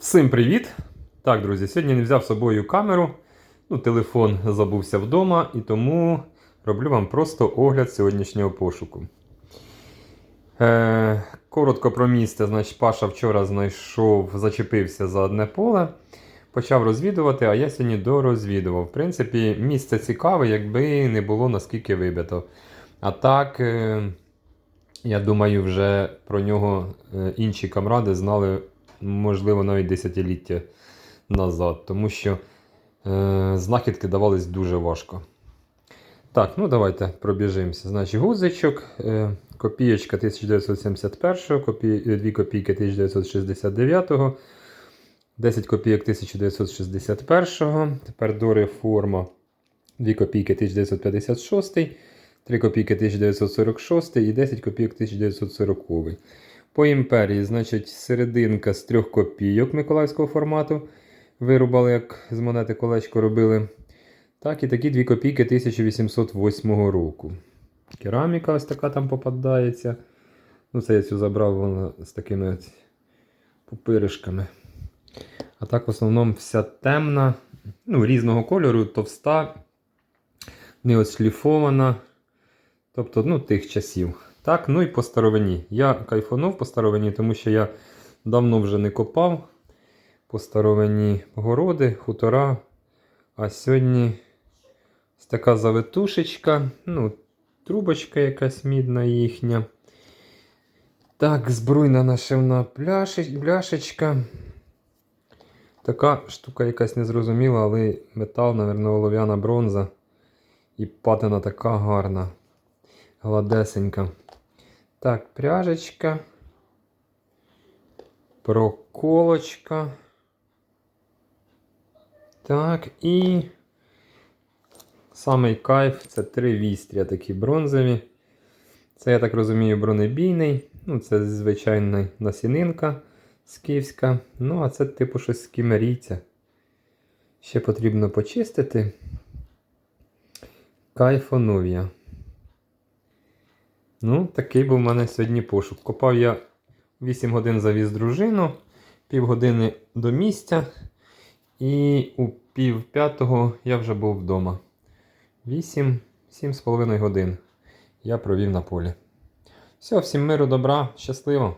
Всім привіт! Так, друзі, сьогодні не взяв з собою камеру. Ну, телефон забувся вдома, і тому роблю вам просто огляд сьогоднішнього пошуку. Е, коротко про місце. Значить, Паша вчора знайшов, зачепився за одне поле, почав розвідувати, а я сьогодні дорозвідував. В принципі, місце цікаве, якби не було наскільки вибито. А так, е, я думаю, вже про нього е, інші камради знали можливо, навіть десятиліття назад, тому що е, знахідки давались дуже важко. Так, ну давайте пробіжимося. Значить, гузичок, е, копієчка 1971, копі... 2 копійки 1969, 10 копійок 1961, тепер дори форма 2 копійки 1956, 3 копійки 1946 і 10 копійок 1940. По імперії, значить, серединка з трьох копійок миколаївського формату. Вирубали, як з монети колечко робили. Так, і такі дві копійки 1808 року. Кераміка ось така там попадається. Ну, це я цю забрав вона з такими ось пупиришками. А так, в основному, вся темна, ну, різного кольору, товста, не ошліфована. Тобто, ну, тих часів. Так, ну і по старовині. Я кайфанув по старовині, тому що я давно вже не копав по старовині городи, хутора. А сьогодні ось така завитушечка, ну, трубочка якась мідна їхня. Так, збруйна нашивна пляшечка. Така штука якась незрозуміла, але метал, мабуть, олов'яна бронза. І патина така гарна, гладесенька. Так, пряжечка. Проколочка. Так, і самий кайф це три вістря такі бронзові. Це, я так розумію, бронебійний. Ну, це звичайна насінинка скіфська. Ну, а це типу щось з кімерійця. Ще потрібно почистити. Кайфонов'я. Ну, такий був у мене сьогодні пошук. Копав я 8 годин завіз дружину, півгодини до місця, і у пів п'ятого я вже був вдома. 8 7,5 годин я провів на полі. Все, всім миру, добра, щасливо!